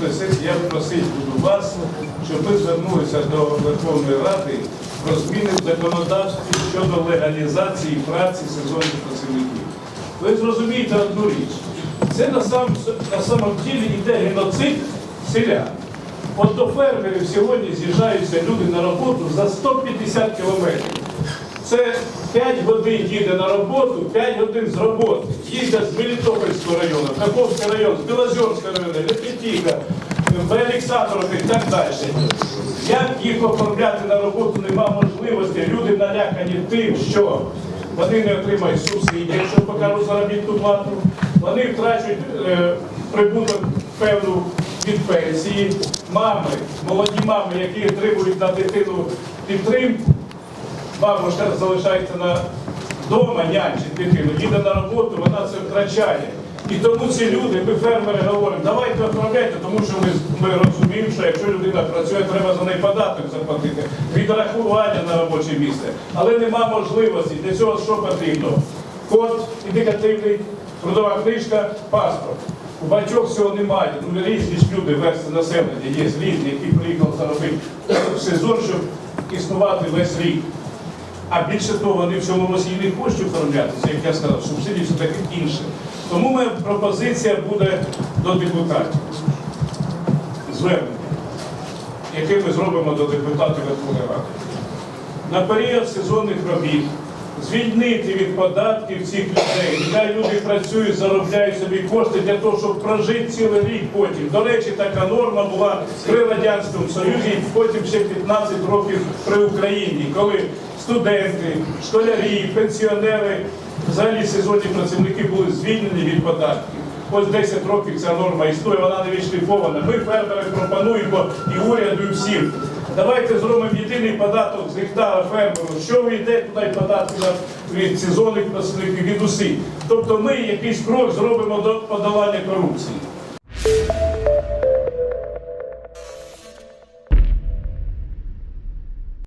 наступної я просив буду вас, щоб ви звернулися до Верховної Ради про зміни в законодавстві щодо легалізації праці сезонних працівників. Ви зрозумієте одну річ. Це на, сам, на самом ділі йде геноцид селян. От до фермерів сьогодні з'їжджаються люди на роботу за 150 кілометрів. Це 5 годин їде на роботу, 5 годин з роботи. Їде з Мелітопольського району, Каховський район, з Білозерського району, Лепетіка, Олександровка і так далі. Як їх оформляти на роботу, нема можливості. Люди налякані тим, що вони не отримають субсидії, якщо покажуть заробітну плату, вони втрачують е, прибуток певну від пенсії. Мами, молоді мами, які отримують на дитину підтримку, бабушка залишається на вдома, нянчить дитину, їде на роботу, вона це втрачає. І тому ці люди, ми фермери говоримо, давайте оформляйте, тому що ми, ми розуміємо, що якщо людина працює, треба за неї податок заплатити, відрахування на робоче місце. Але нема можливості. Для цього що потрібно? Код індикативний, трудова книжка, паспорт. У багатьох цього немає. Ну, різні люди, версії населення, є різні, які приїхали заробити в сезон, щоб існувати весь рік. А більше того, вони в цьому році не хочуть оформлятися, як я сказав, субсидії все таке інше. Тому моя пропозиція буде до депутатів. Звернення, яке ми зробимо до депутатів Верховної Ради. На період сезонних робіт звільнити від податків цих людей. Нехай люди працюють, заробляють собі кошти для того, щоб прожити цілий рік потім. До речі, така норма була при Радянському Союзі, і потім ще 15 років при Україні, коли студенти, школярі, пенсіонери, взагалі сезонні працівники були звільнені від податків. Ось 10 років ця норма існує, вона не відшліфована. Ми фермери пропонуємо і уряду, і всім. Давайте зробимо єдиний податок з гектара фермеру. Що вийде туди податки від сезонних працівників, від усіх. Тобто ми якийсь крок зробимо до подолання корупції.